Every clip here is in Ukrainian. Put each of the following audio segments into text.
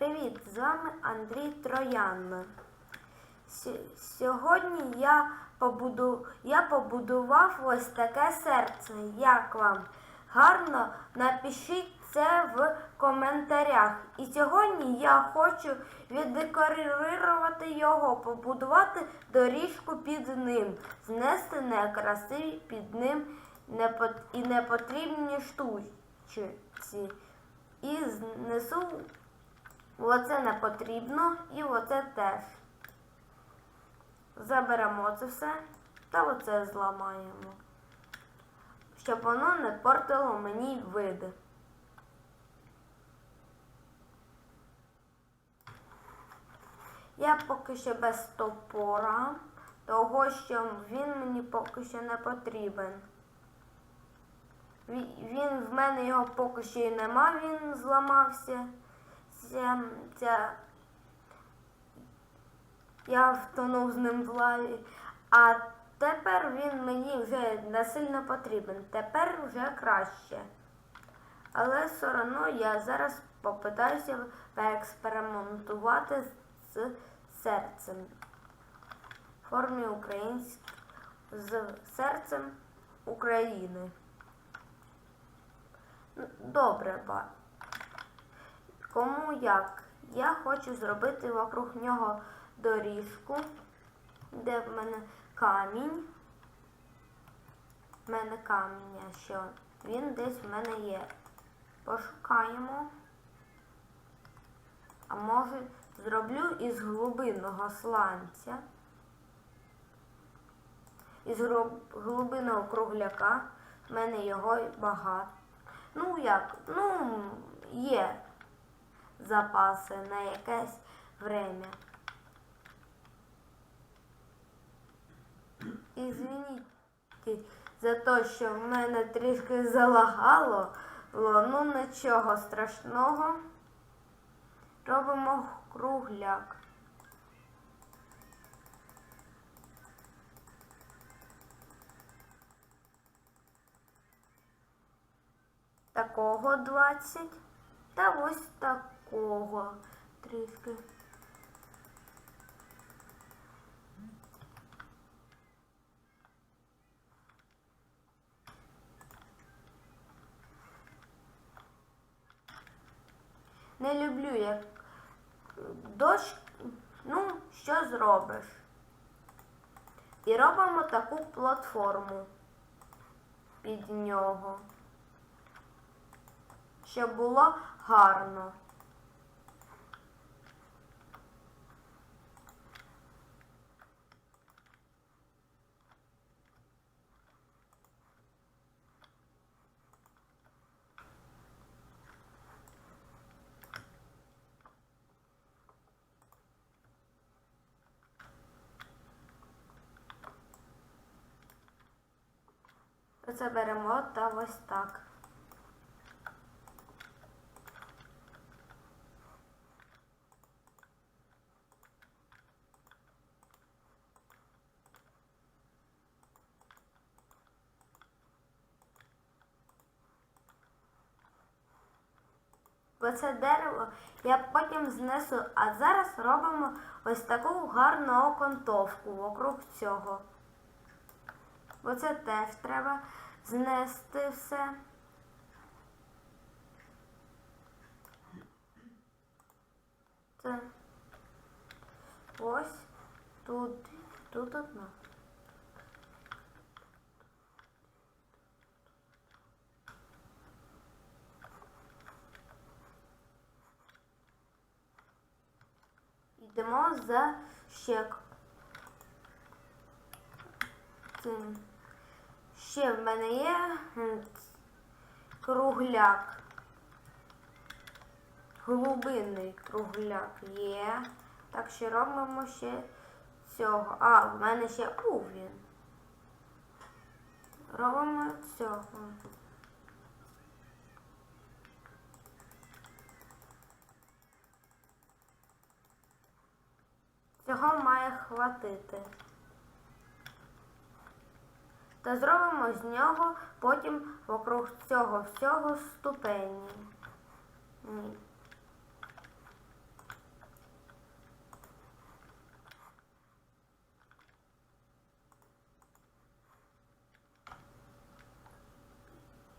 Привіт! З вами Андрій Троян. Сьогодні я, побуду... я побудував ось таке серце. Як вам? Гарно напишіть це в коментарях. І сьогодні я хочу віддекорувати його, побудувати доріжку під ним, знести некрасиві під ним і непотрібні штучці. І знесу Оце не потрібно і оце теж. Заберемо це все та оце зламаємо, щоб воно не портило мені вид. Я поки що без топора, того що він мені поки що не потрібен. Він в мене його поки що і нема, він зламався. Ця, ця... Я втонув з ним в лаві. А тепер він мені вже не сильно потрібен. Тепер вже краще. Але все одно я зараз попитаюся поекспериментувати з серцем. В формі українськ... з серцем України. Добре, ба. Кому як? Я хочу зробити вокруг нього доріжку, де в мене камінь. В мене каміння, що він десь в мене є. Пошукаємо. А може зроблю із глибинного сланця. Із глибинного кругляка. В мене його багато. Ну як? Ну, є запаси на якесь время. І звініть за те, що в мене трішки залагало, ну нічого страшного. Робимо кругляк. Такого 20 та ось такого трішки. Не люблю, як дощ, ну, що зробиш? І робимо таку платформу під нього, щоб було гарно. Оце беремо та ось так. Оце дерево я потім знесу, а зараз робимо ось таку гарну окантовку вокруг цього. Бо це теж треба знести все. Це ось тут, тут одна. Йдемо за ще цим. Ще в мене є кругляк. Глубинний кругляк є. Так що робимо ще цього. А, в мене ще був він. Робимо цього. Цього має хватити та зробимо з нього потім вокруг цього всього ступені.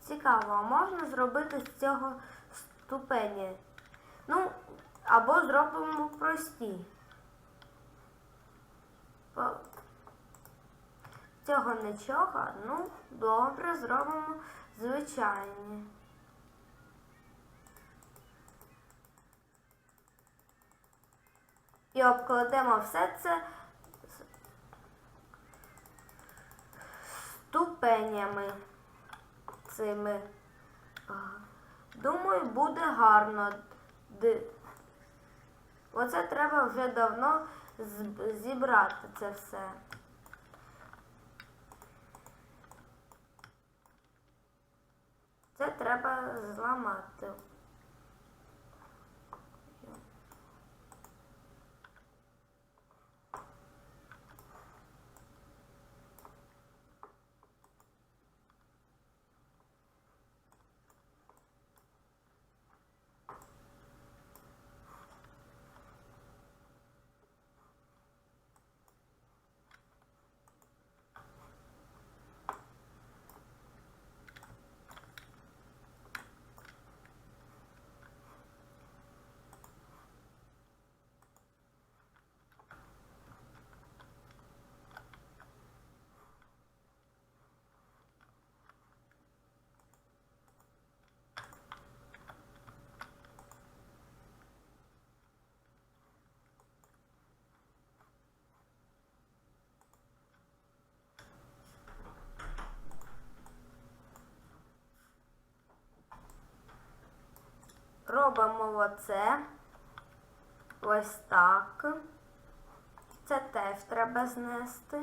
Цікаво, а можна зробити з цього ступені? Ну, або зробимо прості. Цього нічого, ну, добре, зробимо звичайні. І обкладемо все це ступенями цими. Думаю, буде гарно. Оце треба вже давно зібрати це все. Це треба зламати. Робимо оце. Ось так. Це теж треба знести.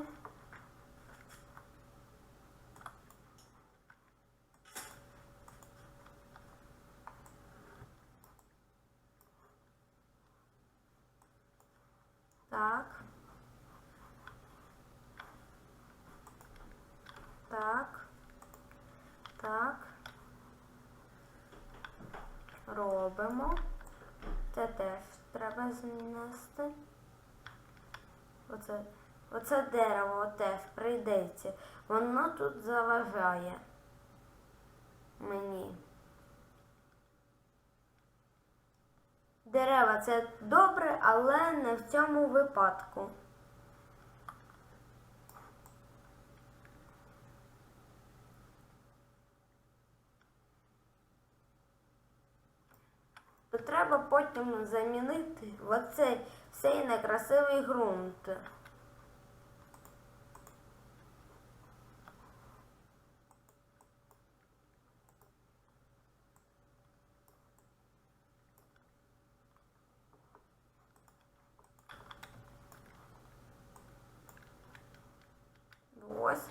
Так. Так. Так. Робимо. Це теж треба знести. Оце, оце дерево теж прийдеться. Воно тут заважає мені. Дерева це добре, але не в цьому випадку. Треба потім замінити оцей цей некрасивий ґрунт. Ось.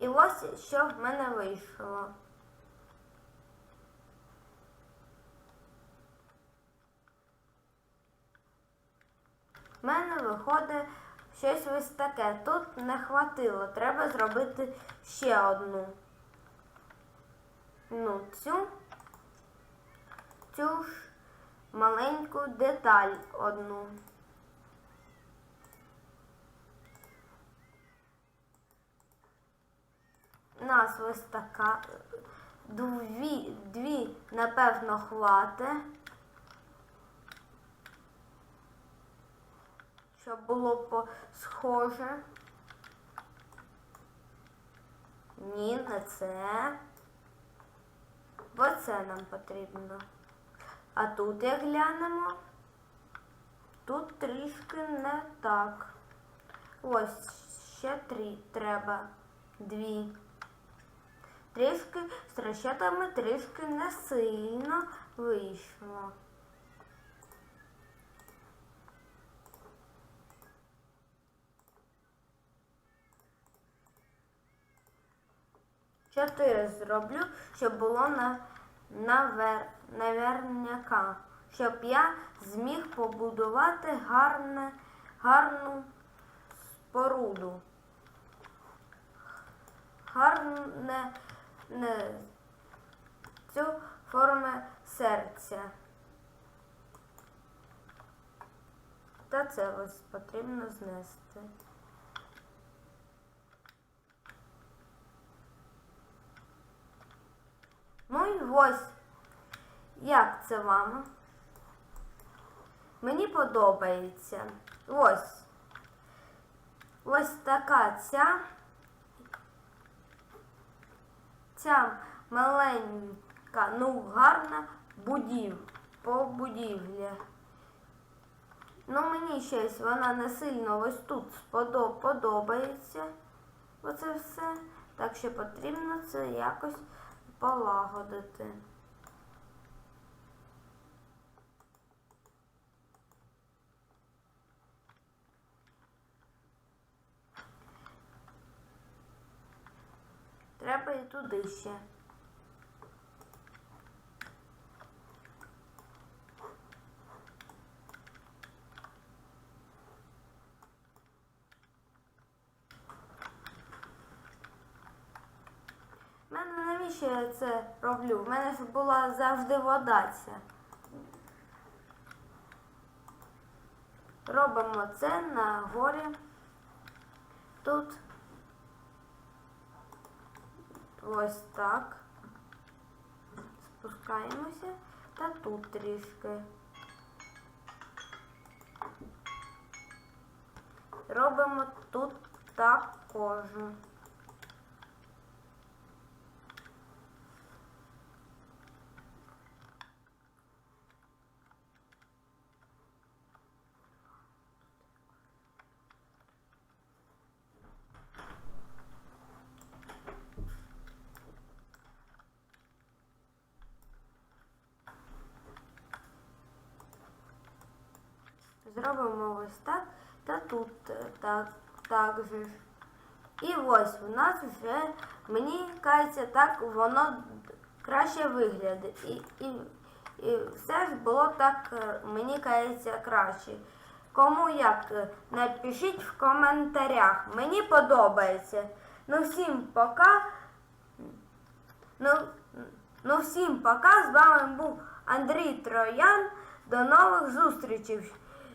І ось що в мене вийшло. В мене виходить щось ось таке. Тут не хватило. Треба зробити ще одну. Ну, цю, цю ж маленьку деталь одну. Нас ось така дві, дві напевно, хвати. Щоб було схоже. Ні, не це. Оце нам потрібно. А тут як глянемо, тут трішки не так. Ось ще три треба. Дві. Трішки з розчатами трішки не сильно вийшло. Чотири зроблю, щоб було на, навер, наверняка, щоб я зміг побудувати гарне, гарну споруду. гарне не, цю форму серця. Та це ось потрібно знести. Ну і ось, як це вам? Мені подобається. Ось. Ось така ця. Ця маленька, ну гарна будів, по будівлі. Ну, мені щось вона не сильно ось тут сподо- подобається. Оце все. Так що потрібно це якось полагодити. Треба і туди ще. У мене навіщо я це роблю? У мене ж була завжди вода ця. Робимо це на горі. Тут ось так. Спускаємося та тут трішки. Робимо тут також. Зробимо ось так та тут е, так, так же. І ось у нас вже, мені кажеться, так воно краще виглядає. І, і, і все ж було так, е, мені кажеться, краще. Кому як, е, напишіть в коментарях. Мені подобається. Ну всім пока. Ну, ну всім пока. З вами був Андрій Троян. До нових зустрічей.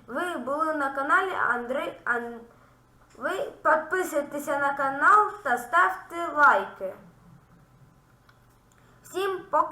Ви були на каналі Андрей Ан... Ви підписуйтеся на канал та ставте лайки. Всім пока!